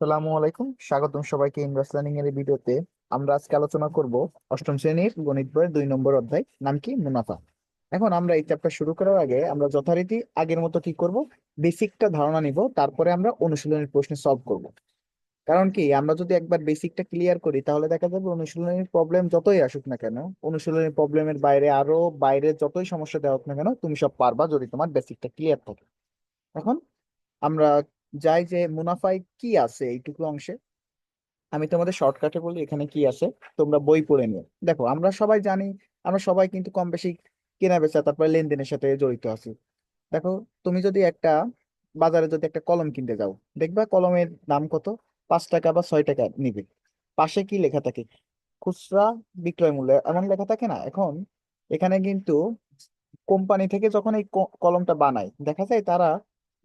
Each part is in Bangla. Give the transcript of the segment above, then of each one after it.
আসসালামু আলাইকুম। স্বাগতম সবাইকে ইনভার্স লার্নিং এর ভিডিওতে। আমরা আজকে আলোচনা করব অষ্টম শ্রেণির গণিত বইয়ের দুই নম্বর অধ্যায়, নাম কি? মুনাফা। এখন আমরা এই চ্যাপ্টার শুরু করার আগে আমরা যথারীতি আগের মতো কি করব? বেসিকটা ধারণা নিব, তারপরে আমরা অনুশীলনের প্রশ্ন সলভ করব। কারণ কি, আমরা যদি একবার বেসিকটা ক্লিয়ার করি, তাহলে দেখা যাবে অনুশীলনের প্রবলেম যতই আসুক না কেন, অনুশীলনের প্রবলেমের বাইরে আরও বাইরে যতই সমস্যা দেওয়া হোক না কেন, তুমি সব পারবা যদি তোমার বেসিকটা ক্লিয়ার থাকে। এখন আমরা যাই যে মুনাফায় কি আছে এইটুকু অংশে? আমি তোমাদের শর্টকাটে বলি, এখানে কি আছে? তোমরা বই পড়ে নিও। দেখো, আমরা সবাই জানি, আমরা সবাই কিন্তু কম বেশি কেনা বেচা তারপরে লেনদেনের সাথে জড়িত আছি। দেখো, তুমি যদি একটা, বাজারে যদি একটা কলম কিনতে যাও, দেখবা কলমের দাম কত? পাঁচ টাকা বা ছয় টাকা নিবে। পাশে কি লেখা থাকে? খুচরা বিক্রয় মূল্য। এমন লেখা থাকে না? এখন, এখানে কিন্তু কোম্পানি থেকে যখন এই কলমটা বানায়, দেখা যায় তারা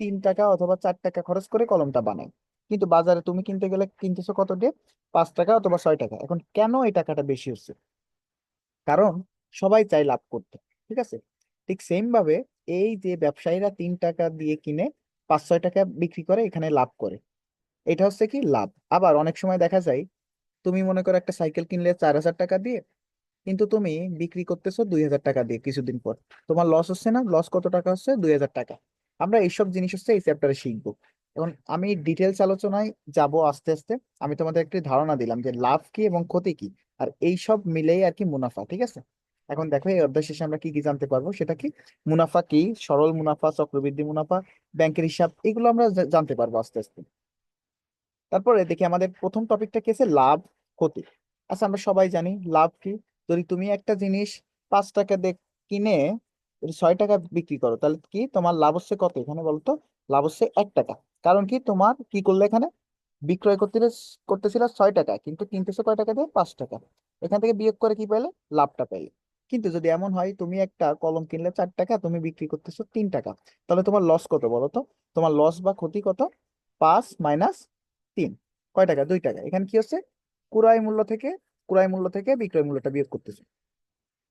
তিন টাকা অথবা চার টাকা খরচ করে কলমটা বানায় কিন্তু বাজারে তুমি কিনতে গেলে কিনতেছো কত দিয়ে? পাঁচ টাকা অথবা ছয় টাকা। এখন কেন এই টাকাটা বেশি হচ্ছে? কারণ সবাই চায় লাভ করতে, ঠিক আছে? ঠিক সেম ভাবে এই যে ব্যবসায়ীরা তিন টাকা দিয়ে কিনে পাঁচ, ছয় টাকা বিক্রি করে, এখানে লাভ করে। এটা হচ্ছে কি? লাভ। আবার অনেক সময় দেখা যায়, তুমি মনে করো একটা সাইকেল কিনলে চার হাজার টাকা দিয়ে, কিন্তু তুমি বিক্রি করতেছো দুই হাজার টাকা দিয়ে কিছুদিন পর। তোমার লস হচ্ছে না? লস কত টাকা হচ্ছে? দুই হাজার টাকা। আমরা এইসব জিনিস হচ্ছে এই চ্যাপ্টারে শিখব। এবং আমি ডিটেলস আলোচনায় যাব আস্তে আস্তে। আমি তোমাদের একটি ধারণা দিলাম যে লাভ কি এবং ক্ষতি কি, আর এই সব মিলেই আর কি মুনাফা, ঠিক আছে? এখন দেখো, এই অধ্যায় শেষে আমরা কি কি জানতে পারব? সেটা কি? মুনাফা কি? সরল মুনাফা, চক্রবৃদ্ধি মুনাফা, ব্যাংকের হিসাব, এগুলো আমরা জানতে পারব আস্তে আস্তে। তারপরে দেখি আমাদের প্রথম টপিকটা কি আছে? লাভ, ক্ষতি। আচ্ছা আমরা সবাই জানি, লাভ কি? যদি তুমি একটা জিনিস পাঁচ টাকা দিয়ে কিনে যদি ছয় টাকা বিক্রি করো, তাহলে কি তোমার লাভ হচ্ছে কত এখানে বলতো? লাভ হচ্ছে এক টাকা। কারণ কি তোমার কি করলে এখানে? বিক্রয় করতে করতেছিল ছয় টাকা, কিন্তু কিনতেছো কয় টাকা দিয়ে? পাঁচ টাকা। এখান থেকে বিয়োগ করে কি পাইলে? লাভটা পাইলে। কিন্তু যদি এমন হয়, তুমি একটা কলম কিনলে চার টাকা, তুমি বিক্রি করতেছো তিন টাকা। তাহলে তোমার লস কত বলো তো তোমার লস বা ক্ষতি কত? পাঁচ মাইনাস তিন। কয় টাকা? দুই টাকা। এখানে কি হচ্ছে? ক্রয় মূল্য থেকে ক্রয় মূল্য থেকে বিক্রয় মূল্যটা বিয়োগ করতেছে।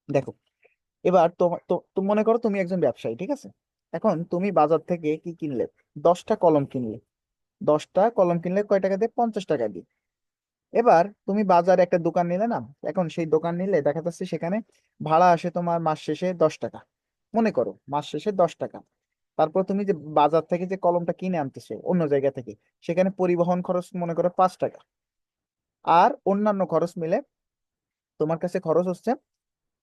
দেখো এবার তোমার তো মনে করো তুমি একজন ব্যবসায়ী, ঠিক আছে? এখন তুমি বাজার থেকে কি কিনলে? দশটা কলম কিনলে। দশটা কলম কিনলে কয় টাকা দিয়ে? পঞ্চাশ টাকা দিয়ে। এবার তুমি বাজারে একটা দোকান নিলে না, এখন সেই দোকান নিলে দেখা যাচ্ছে সেখানে ভাড়া আসে তোমার মাস শেষে দশ টাকা। মনে করো মাস শেষে দশ টাকা। তারপর তুমি যে বাজার থেকে যে কলমটা কিনে আনতেছো অন্য জায়গা থেকে, সেখানে পরিবহন খরচ মনে করো পাঁচ টাকা। আর অন্যান্য খরচ মিলে তোমার কাছে খরচ হচ্ছে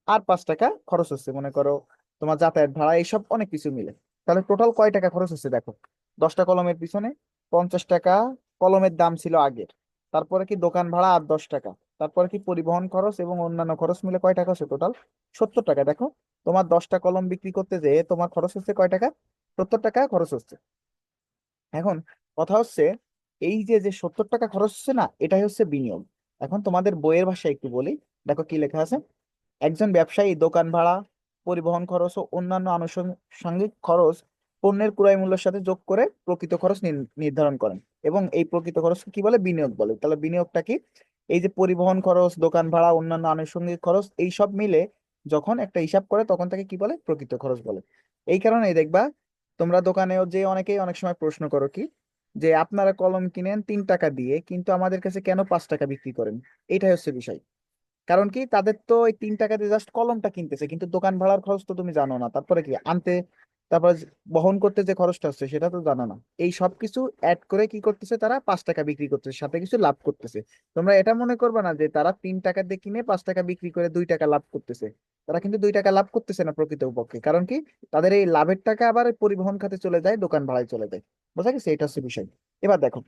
আর পাঁচ টাকা খরচ হচ্ছে, মনে করো তোমার যাতায়াত ভাড়া, এইসব অনেক কিছু মিলে। তাহলে টোটাল কয় টাকা খরচ হচ্ছে দেখো? দশটা কলমের পিছনে পঞ্চাশ টাকা কলমের দাম ছিল আগের। তারপরে কি দোকান ভাড়া আর দশ টাকা। তারপরে কি পরিবহন খরচ এবং অন্যান্য খরচ মিলে কয় টাকা হচ্ছে টোটাল সত্তর টাকা। দেখো, তোমার দশটা কলম বিক্রি করতে যেয়ে তোমার খরচ হচ্ছে কয় টাকা? সত্তর টাকা খরচ হচ্ছে। এখন কথা হচ্ছে, এই যে যে সত্তর টাকা খরচ হচ্ছে না, এটাই হচ্ছে বিনিয়োগ। এখন তোমাদের বইয়ের ভাষায় একটু বলি। দেখো কি লেখা আছে? একজন ব্যবসায়ী, দোকান ভাড়া, পরিবহন খরচ ও অন্যান্য আনুষঙ্গিক খরচ পণ্যের ক্রয় মূল্যের সাথে যোগ করে প্রকৃত খরচ নির্ধারণ করেন এবং এই প্রকৃত খরচ কি বলে? বিনিয়োগ বলে। তাহলে বিনিয়োগটা কি? এই যে পরিবহন খরচ, দোকান ভাড়া, অন্যান্য আনুষঙ্গিক খরচ, এই সব মিলে যখন একটা হিসাব করে তখন তাকে কি বলে? প্রকৃত খরচ বলে। এই কারণেই দেখবা তোমরা দোকানেও যে অনেকেই অনেক সময় প্রশ্ন করো কি? যে আপনারা কলম কিনেন তিন টাকা দিয়ে, কিন্তু আমাদের কাছে কেন পাঁচ টাকা বিক্রি করেন? এটাই হচ্ছে বিষয়। কারণ কি? তাদের তো এই তিন টাকাতে জাস্ট কলমটা কিনতেছে, কিন্তু দোকান ভাড়ার খরচ তো তুমি জানো না। তারপরে কি? আনতে, তারপরে বহন করতে যে খরচটা হচ্ছে, সেটা তো জানো না। এই সব কিছু অ্যাড করে কি করতেছে তারা? পাঁচ টাকা বিক্রি করতেছে, সাথে কিছু লাভ করতেছে। তোমরা এটা মনে করবে না যে তারা তিন টাকা দিয়ে কিনে পাঁচ টাকা বিক্রি করে দুই টাকা লাভ করতেছে। তারা কিন্তু দুই টাকা লাভ করতেছে না প্রকৃতপক্ষে কারণ কি? তাদের এই লাভের টাকা আবার পরিবহন খাতে চলে যায়, দোকান ভাড়ায় চলে যায়। বোঝা গেছে? এটা হচ্ছে বিষয়। এবার দেখো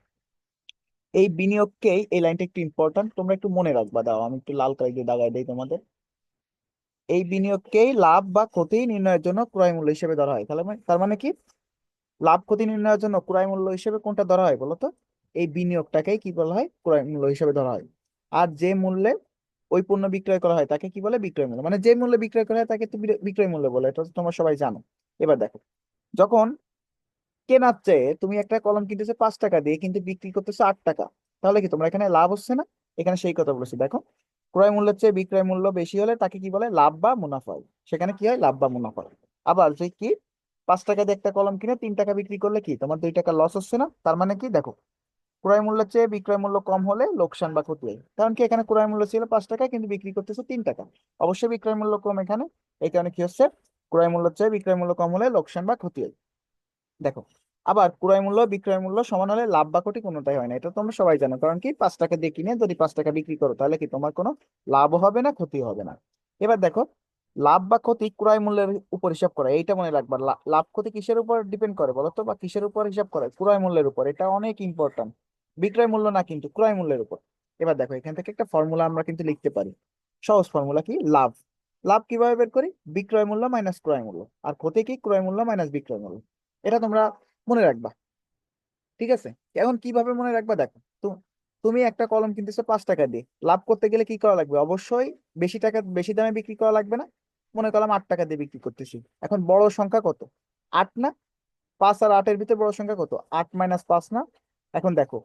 এই বিনিয়োগকেই এই লাইনটা একটু ইম্পর্ট্যান্ট তোমরা একটু মনে রাখবা, দাও, আমি একটু লাল কালি দিয়ে দাগাই দেই তোমাদের। এই বিনিয়োগকেই লাভ বা ক্ষতি নির্ণয়ের জন্য ক্রয় মূল্য হিসেবে ধরা হয়। তাহলে মানে- তার মানে কি? লাভ, ক্ষতি নির্ণয়ের জন্য ক্রয় মূল্য হিসেবে কোনটা ধরা হয় বলো তো এই বিনিয়োগটাকেই কি বলা হয়? ক্রয় মূল্য হিসেবে ধরা হয়। আর যে মূল্যে ওই পণ্য বিক্রয় করা হয়, তাকে কি বলে? বিক্রয় মূল্য। মানে যে মূল্যে বিক্রয় করা হয়, তাকে বিক্রয় মূল্য বলে, এটা তোমরা সবাই জানো। এবার দেখো, যখন কেনার চেয়ে তুমি একটা কলম কিনতেছো পাঁচ টাকা দিয়ে, কিন্তু বিক্রি করতেছো আট টাকা। তাহলে কি তোমরা এখানে লাভ হচ্ছে না? এখানে সেই কথা বলেছি। দেখো, ক্রয় মূল্যের চেয়ে বিক্রয় মূল্য বেশি হলে তাকে কি বলে? লাভ বা মুনাফা সেখানে কি হয়? লাভ বা মুনাফা আবার যে কি, পাঁচ টাকা দিয়ে একটা কলম কিনে তিন টাকা বিক্রি করলে কি? তোমার দুই টাকা লস হচ্ছে না? তার মানে কি? দেখো, ক্রয় মূল্যের চেয়ে বিক্রয় মূল্য কম হলে লোকসান বা ক্ষতি হয়। কারণ কি? এখানে ক্রয় মূল্য ছিল পাঁচ টাকা, কিন্তু বিক্রি করতেছে তিন টাকা। অবশ্যই বিক্রয় মূল্য কম এখানে। এই কারণে কি হচ্ছে? ক্রয় মূল্যের চেয়ে বিক্রয় মূল্য কম হলে লোকসান বা ক্ষতি হয়। দেখো আবার ক্রয় মূল্য, বিক্রয় মূল্য সমান হলে লাভ বা ক্ষতি কোনোটাই হয় না। এটা তোমরা সবাই জানো। কারণ কি? পাঁচ টাকা দিয়ে কিনে যদি পাঁচ টাকা বিক্রি করো, তাহলে কি তোমার কোনো লাভও হবে না ক্ষতি হবে না। এবার দেখো, লাভ বা ক্ষতি ক্রয় মূল্যের উপর হিসাব করে, এইটা মনে রাখবা। লাভ ক্ষতি কিসের উপর ডিপেন্ড করে বলো তো বা কিসের উপর হিসাব করে? ক্রয় মূল্যের উপর। এটা অনেক ইম্পর্টেন্ট বিক্রয় মূল্য না কিন্তু ক্রয় মূল্যের উপর। এবার দেখো, এখান থেকে একটা ফর্মুলা আমরা কিন্তু লিখতে পারি। সহজ ফর্মুলা কি? লাভ। লাভ কীভাবে বের করি? বিক্রয় মূল্য মাইনাস ক্রয় মূল্য। আর ক্ষতি কি? ক্রয় মূল্য মাইনাস বিক্রয় মূল্য। এটা তোমরা মনে রাখবা। ঠিক আছে? এখন কীভাবে মনে রাখবা? দেখো তুমি একটা কলম কিনতেছো পাঁচ টাকা দিয়ে। লাভ করতে গেলে কি করা লাগবে? অবশ্যই বেশি টাকা, বেশি দামে বিক্রি করা লাগবে না। মনে করলাম আট টাকা দিয়ে বিক্রি করতেছি। এখন বড় সংখ্যা কত? আট না? পাঁচ আর আটের ভিতরে বড় সংখ্যা কত? আট মাইনাস পাঁচ না? এখন দেখো,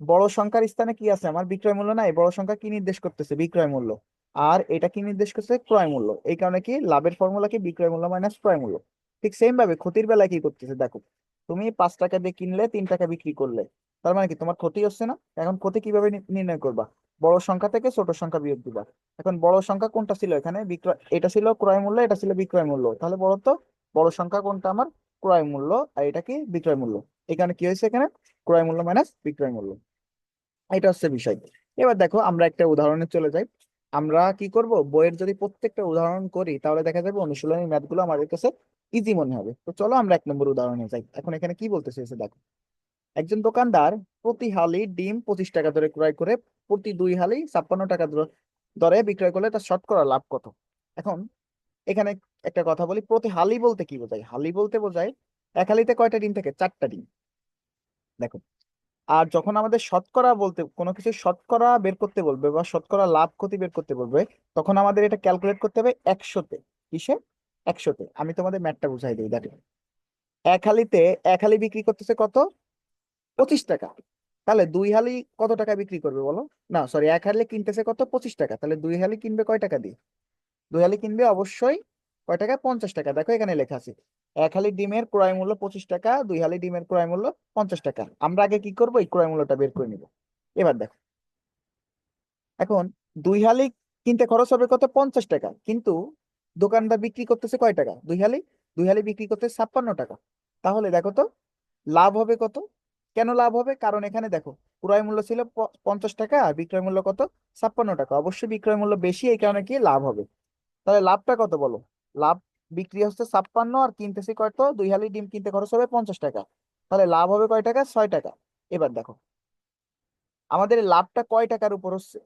বড় সংখ্যার স্থানে কি আছে? আমার বিক্রয় মূল্য নাই। বড় সংখ্যা কি নির্দেশ করতেছে? বিক্রয় মূল্য। আর এটা কি নির্দেশ করছে ক্রয় মূল্য। এই কারণে কি? লাভের ফর্মুলা কি বিক্রয় মূল্য মাইনাস ক্রয় মূল্য। ঠিক সেম ভাবে ক্ষতির বেলায় কি করতেছে? দেখো তুমি পাঁচ টাকা দিয়ে কিনলে, তিন টাকা বিক্রি করলে। তার মানে কি? তোমার ক্ষতি হচ্ছে না? এখন ক্ষতি কীভাবে নির্ণয় করবা? বড় সংখ্যা থেকে ছোট সংখ্যা বিয়োগ দিবা। এখন বড় সংখ্যা কোনটা ছিল এখানে? বিক্রয় এটা ছিল ক্রয় মূল্য, এটা ছিল বিক্রয় মূল্য। তাহলে বলো তো, বড় সংখ্যা কোনটা আমার? ক্রয় মূল্য, আর এটা কি বিক্রয় মূল্য? এখানে কি হয়েছে এখানে? ক্রয় মূল্য মাইনাস বিক্রয় মূল্য। এটা হচ্ছে বিষয়। এবার দেখো, আমরা একটা উদাহরণে চলে যাই। আমরা কি করব? বইয়ের যদি প্রত্যেকটা উদাহরণ করি, তাহলে দেখা যাবে অনুশীলনী ম্যাথগুলো আমাদের কাছে ইজি মনে হবে। তো চলো আমরা এক নম্বর উদাহরণে যাই। এখন এখানে কি বলতে চেয়েছে দেখো। একজন দোকানদার প্রতি হালি ডিম পঁচিশ টাকা দরে ক্রয় করে প্রতি দুই হালি ছাপ্পান্ন টাকা দরে বিক্রয় করলে তার শতকরা লাভ কত? এখন এখানে একটা কথা বলি, প্রতি হালি বলতে কি বোঝায়? হালি বলতে বোঝায় এক হালিতে কয়টা ডিম থাকে? চারটা ডিম। দেখো, আর যখন আমাদের শতকরা বলতে, কোনো কিছু শতকরা বের করতে বলবে বা শতকরা লাভ ক্ষতি বের করতে বলবে, তখন আমাদের এটা ক্যালকুলেট করতে হবে একশোতে। কিসে? একশোতে আমি তোমাদের ম্যাটটা বুঝাই দিই, দেখো। এক হালিতে, এক হালি বিক্রি করতেছে কত? পঁচিশ টাকা। তাহলে দুই হালি কত টাকা বিক্রি করবে বলো? না সরি এক হালি কিনতেছে কত? পঁচিশ টাকা। তাহলে দুই হালি কিনবে কয় টাকা দিয়ে? দুই হালি কিনবে অবশ্যই কয় টাকা পঞ্চাশ টাকা। দেখো এখানে লেখা আছে। এক হালি ডিমের ক্রয় মূল্য পঁচিশ টাকা, দুই হালি ডিমের ক্রয় মূল্য পঞ্চাশ টাকা। আমরা আগে কি করব? এই ক্রয় মূল্যটা বের করে নিব। এবার দেখো। এখন দুই হালি কিনতে খরচ হবে কত? পঞ্চাশ টাকা। কিন্তু দোকানদার বিক্রি করতেছে কয় টাকা? দুই হালি? দুই হালি বিক্রি করতেছে ছাপ্পান্ন টাকা। তাহলে দেখো তো, লাভ হবে কত? কেন লাভ হবে? কারণ এখানে দেখো, ক্রয় মূল্য ছিল পঞ্চাশ টাকা আর বিক্রয় মূল্য কত? ছাপ্পান্ন টাকা। অবশ্যই বিক্রয় মূল্য বেশি, এই কারণে কি লাভ হবে? তাহলে লাভটা কত বলো? লাভ বিক্রি হচ্ছে ছাপ্পান্ন আর কিনতেছি কত দুই হালি ডিম কিনতে খরচ হবে পঞ্চাশ টাকা। তাহলে লাভ হবে কয় টাকা? ছয় টাকা। এবার দেখো, আমাদের লাভটা কয় টাকার উপর হচ্ছে?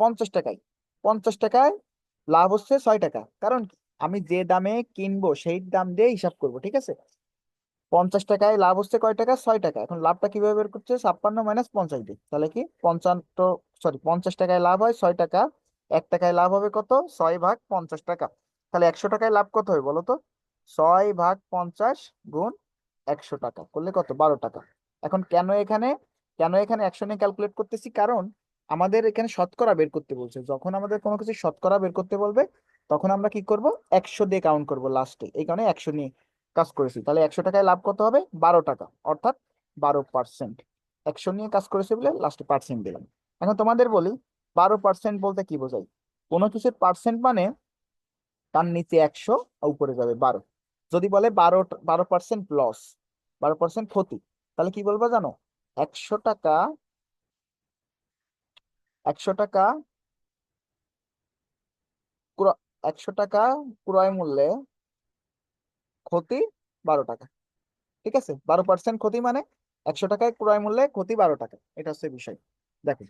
পঞ্চাশ টাকায়। পঞ্চাশ টাকায় লাভ হচ্ছে ছয় টাকা। কারণ আমি যে দামে কিনবো, সেই দাম দিয়ে হিসাব করব, ঠিক আছে? পঞ্চাশ টাকায় লাভ হচ্ছে কয় টাকা? ছয় টাকা। এখন লাভটা কীভাবে বের করছে? ছাপ্পান্ন মাইনাস পঞ্চাশ দিয়ে। তাহলে কি? পঞ্চান্ন, সরি, পঞ্চাশ টাকায় লাভ হয় ছয় টাকা। এক টাকায় লাভ হবে কত? ছয় ভাগ পঞ্চাশ টাকা। তাহলে একশো টাকায় লাভ কত হয় বলো তো? ছয় ভাগ পঞ্চাশ গুণ একশো টাকা। করলে কত? বারো টাকা। এখন কেন এখানে কেন এখানে একশো নিয়ে ক্যালকুলেট করতেছি? কারণ আমাদের এখানে শতকরা বের করতে বলছে। যখন আমাদের কোনো কিছু শতকরা বের করতে বলবে, তখন আমরা কি করব? একশো দিয়ে কাউন্ট করব লাস্টে এই কারণে একশো নিয়ে কাজ করেছি। তাহলে একশো টাকায় লাভ কত হবে? বারো টাকা, অর্থাৎ বারো পার্সেন্ট একশো নিয়ে কাজ করেছে বলে লাস্টে পার্সেন্ট দিলাম। এখন তোমাদের বলি, বারো পার্সেন্ট বলতে কি বোঝায়? কোনো কিছুর পার্সেন্ট মানে তার নিচে একশো উপরে যাবে বারো। যদি বলে বারো বারো পার্সেন্ট লস বারো পার্সেন্ট ক্ষতি, তাহলে কি বলব জানো? একশো টাকা একশো টাকা একশো টাকা ক্রয় মূল্যে ক্ষতি বারো টাকা। ঠিক আছে? বারো পার্সেন্ট ক্ষতি মানে একশো টাকায় ক্রয় মূল্যে ক্ষতি বারো টাকা। এটা হচ্ছে বিষয়। দেখো,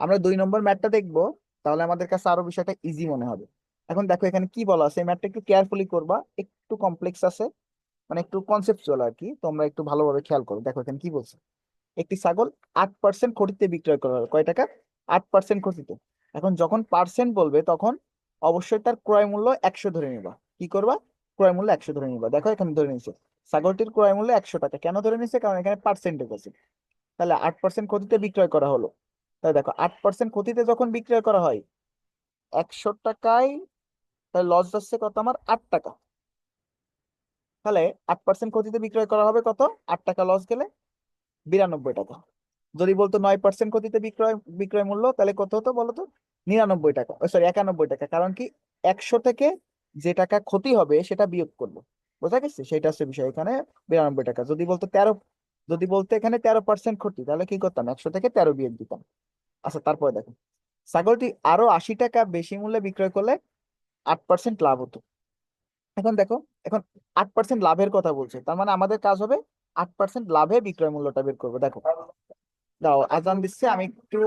আমরা দুই নম্বর ম্যাথটা দেখব, তাহলে আমাদের কাছে আরও বিষয়টা ইজি মনে হবে। এখন দেখো, এখানে কি বলা আছে? ম্যাথটা একটু কেয়ারফুলি করবা, একটু কমপ্লেক্স আছে মানে একটু কনসেপচুয়াল আর কি, তোমরা একটু ভালোভাবে খেয়াল করো। দেখো, এখানে কি বলছে? একটি ছাগল আট পার্সেন্ট ক্ষতিতে বিক্রয় করা হয় কয় টাকা? আট পার্সেন্ট ক্ষতিতে এখন যখন পার্সেন্ট বলবে, তখন অবশ্যই তার ক্রয় মূল্য একশো ধরে নিবা। কি করবা? ক্রয় মূল্য একশো ধরে নিবা। দেখো এখানে ধরে নিচ্ছে ছাগলটির ক্রয় মূল্য একশো টাকা। কেন ধরে নিচ্ছে কারণ এখানে পার্সেন্টেজ আছে তাহলে আট পার্সেন্ট ক্ষতিতে বিক্রয় করা হলো। তাহলে দেখো, আট পার্সেন্ট ক্ষতিতে যখন বিক্রয় করা হয়, একশো টাকায় তাহলে লস যাচ্ছে কত আমার? আট টাকা। তাহলে আট পার্সেন্ট ক্ষতিতে বিক্রয় করা হবে কত? আট টাকা লস গেলে বিরানব্বই টাকা। যদি বলতো নয় পার্সেন্ট ক্ষতিতে বিক্রয় বিক্রয় মূল্য, তাহলে কত হতো বলতো নিরানব্বই টাকা সরি একানব্বই টাকা। কারণ কি একশো থেকে যে টাকা ক্ষতি হবে সেটা বিয়োগ করব। বোঝা গেছে? সেটা হচ্ছে বিষয়। এখানে বিরানব্বই টাকা। যদি বলতো তেরো, যদি বলতো এখানে তেরো পার্সেন্ট ক্ষতি, তাহলে কি করতাম? একশো থেকে তেরো বিয়োগ দিতাম। আচ্ছা তারপরে দেখো। ছাগলটি আরও আশি টাকা বেশি মূল্যে বিক্রয় করলে আট পার্সেন্ট লাভ হতো। এখন দেখো, এখন আট পার্সেন্ট লাভের কথা বলছে। তার মানে আমাদের কাজ হবে আট পার্সেন্ট লাভে বিক্রয় মূল্যটা বের করব। দেখো দাও, আজান দিচ্ছে, আমি একটু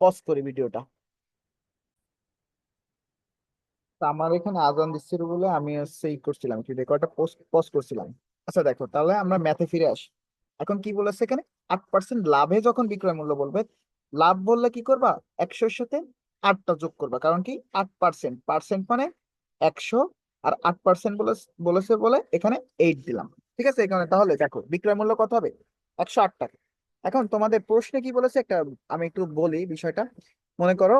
পজ করি ভিডিওটা আমার এখানে আজান দিচ্ছিল বলে আমি হচ্ছে করছিলাম কি রেকর্ডটা পজ করছিলাম। আচ্ছা দেখো, তাহলে আমরা ম্যাথে ফিরে আসি। এখন কি বলেছে এখানে? আট পার্সেন্ট লাভে যখন বিক্রয় মূল্য বলবে, লাভ বললে কি করবা? একশোর সাথে আটটা যোগ করবা। কারণ কি? আট পার্সেন্ট পার্সেন্ট মানে একশো। আর আট পার্সেন্ট বলে, বলেছে বলে এখানে এইট দিলাম। ঠিক আছে? এখানে তাহলে দেখো, বিক্রয় মূল্য কত হবে? একশো আট টাকা। এখন তোমাদের প্রশ্নে কি বলেছে? একটা আমি একটু বলি বিষয়টা। মনে করো,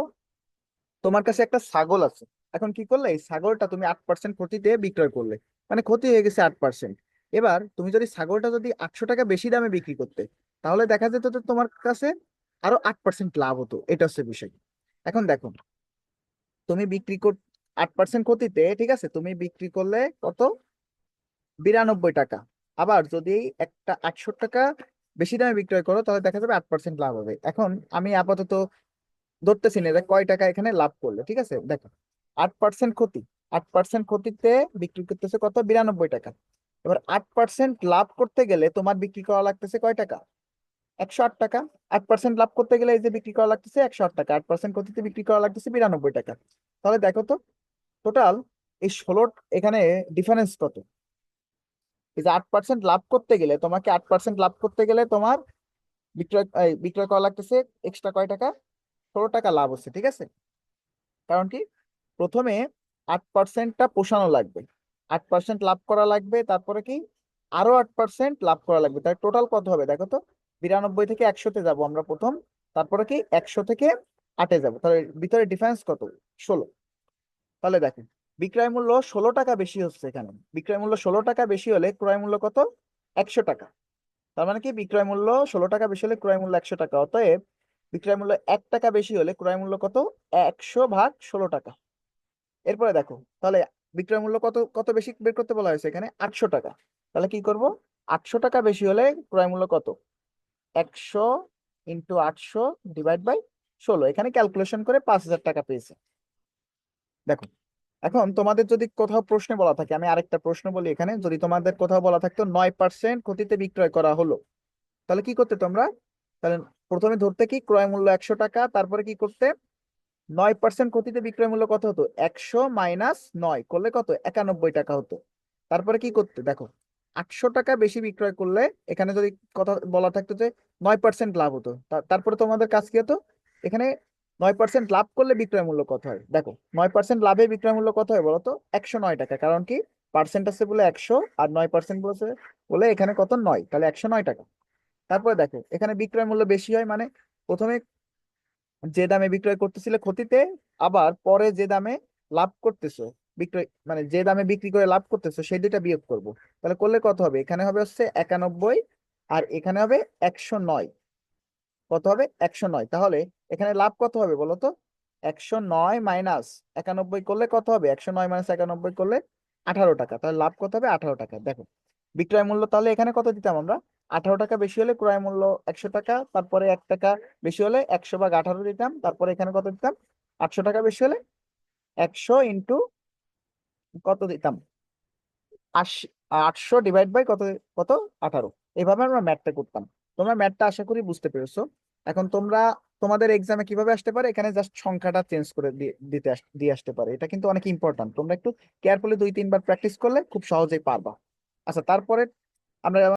তোমার কাছে একটা ছাগল আছে। এখন কি করলে? ছাগলটা তুমি আট পার্সেন্ট ক্ষতিতে বিক্রয় করলে। মানে ক্ষতি হয়ে গেছে আট পার্সেন্ট এবার তুমি যদি ছাগলটা যদি আটশো টাকা বেশি দামে বিক্রি করতে, তাহলে দেখা যেত তোমার কাছে আরও আট পার্সেন্ট লাভ হতো। এটা হচ্ছে বিষয়। এখন দেখো, তুমি বিক্রি কর, আট পার্সেন্ট ক্ষতিতে, ঠিক আছে? তুমি বিক্রি করলে কত? বিরানব্বই টাকা। আবার যদি একটা আটশো টাকা বেশি দামে বিক্রয় করো, তাহলে দেখা যাবে আট পার্সেন্ট লাভ হবে। এখন আমি আপাতত ধরতেছি না কয় টাকা এখানে লাভ করলে, ঠিক আছে? দেখো, আট পার্সেন্ট ক্ষতি। আট পার্সেন্ট ক্ষতিতে বিক্রি করতেছে কত? বিরানব্বই টাকা। এবার আট পার্সেন্ট লাভ করতে গেলে তোমার বিক্রি করা লাগতেছে কয় টাকা? একশো আট টাকা। আট পার্সেন্ট লাভ করতে গেলে এই যে বিক্রি করা লাগতেছে একশো আট টাকা। আট পার্সেন্ট ক্ষতিতে বিক্রি করা লাগতেছে বিরানব্বই টাকা। তাহলে দেখো তো টোটাল এই ষোলো এখানে ডিফারেন্স কত? এই যে আট পার্সেন্ট লাভ করতে গেলে, তোমাকে আট পার্সেন্ট লাভ করতে গেলে তোমার বিক্রয় বিক্রয় করা লাগতেছে এক্সট্রা কয় টাকা? ষোলো টাকা লাভ হচ্ছে, ঠিক আছে? কারণ কি? প্রথমে আট পার্সেন্টটা পোষানো লাগবে। আট পার্সেন্ট লাভ করা লাগবে, তারপরে কি? আরও আট পার্সেন্ট লাভ করা লাগবে। তাহলে টোটাল কত হবে? দেখো তো, বিরানব্বই থেকে একশোতে যাব আমরা প্রথম, তারপরে কি? একশো থেকে আটে যাব। তাহলে ভিতরে ডিফারেন্স কত? ষোলো। তাহলে দেখেন বিক্রয় মূল্য ষোলো টাকা বেশি হচ্ছে এখানে। বিক্রয় মূল্য ষোলো টাকা বেশি হলে ক্রয় মূল্য কত? একশো টাকা। তার মানে কি? বিক্রয় মূল্য ষোলো টাকা বেশি হলে ক্রয় মূল্য একশো টাকা। অতএব বিক্রয় মূল্য এক টাকা বেশি হলে ক্রয় মূল্য কত? একশো ভাগ ষোলো টাকা। এরপরে দেখো, তাহলে বিক্রয় মূল্য কত কত বেশি বের করতে বলা হয়েছে এখানে? আটশো টাকা। তাহলে কি করব? আটশো টাকা বেশি হলে ক্রয় মূল্য কত? একশো ইন্টু আটশো ডিভাইড বাই ষোলো। এখানে ক্যালকুলেশন করে পাঁচ হাজার টাকা পেয়েছে। দেখো এখন তোমাদের যদি কোথাও প্রশ্নে বলা থাকে, আমি আরেকটা প্রশ্ন বলি এখানে, যদি তোমাদের কোথাও বলা থাকতো নয় পার্সেন্ট ক্ষতিতে বিক্রয় করা হলো, তাহলে কি করতে তোমরা? তাহলে প্রথমে ধরতে কি? ক্রয় মূল্য একশো টাকা, তারপরে কি করতে? নয় পার্সেন্ট ক্ষতিতে বিক্রয় মূল্য কত হতো? একশো মাইনাস নয়, করলে কত? একানব্বই টাকা হতো। তারপরে কি করতে? দেখো, আটশো টাকা বেশি বিক্রয় করলে এখানে যদি কথা বলা থাকতো যে নয় পার্সেন্ট লাভ হতো তারপরে তোমাদের কাজ কি হতো? এখানে নয় পার্সেন্ট লাভ করলে বিক্রয় মূল্য কত হয়? দেখো, নয় পার্সেন্ট লাভে বিক্রয় মূল্য কত হয় বলতো? একশো নয় টাকা। কারণ কি? পার্সেন্ট আছে বলে একশো আর নয় পার্সেন্ট বলেছে, বলে এখানে কত নয়, তাহলে একশো নয় টাকা। তারপরে দেখো, এখানে বিক্রয় মূল্য বেশি হয় মানে প্রথমে যে দামে বিক্রয় করতেছিলে ক্ষতিতে, আবার পরে যে দামে লাভ করতেছো, বিক্রয় মানে যে দামে বিক্রি করে লাভ করতেছো, সেই দুইটা বিয়োগ করব। তাহলে করলে কত হবে? এখানে হবে হচ্ছে একানব্বই আর এখানে হবে একশো নয়। কত হবে? একশো নয়। তাহলে এখানে লাভ কত হবে বলো তো একশো নয় মাইনাস একানব্বই করলে কত হবে? একশো নয় মাইনাস একানব্বই করলে আঠারো টাকা। তাহলে লাভ কত হবে? আঠারো টাকা। দেখো, বিক্রয় মূল্য তাহলে এখানে কত দিতাম আমরা? আঠারো টাকা বেশি হলে ক্রয় মূল্য একশো টাকা, তারপরে এক টাকা বেশি হলে একশো ভাগ আঠারো দিতাম, তারপরে এখানে কত দিতাম? আটশো টাকা বেশি হলে একশো ইন্টু কত দিতাম? আশি, আটশো ডিভাইড বাই কত কত? আঠারো। এইভাবে আমরা ম্যাথটা করতাম। তোমরা ম্যাথটা আশা করি বুঝতে পেরেছ। এখন তোমরা তোমাদের এক্সামে কীভাবে আসতে পারে? এখানে জাস্ট সংখ্যাটা চেঞ্জ করে দিতে দিয়ে আসতে পারে। এটা কিন্তু অনেক ইম্পর্টেন্ট তোমরা একটু কেয়ারফুলি দুই, তিনবার প্র্যাকটিস করলে খুব সহজেই পারবা। আচ্ছা তারপরে আমরা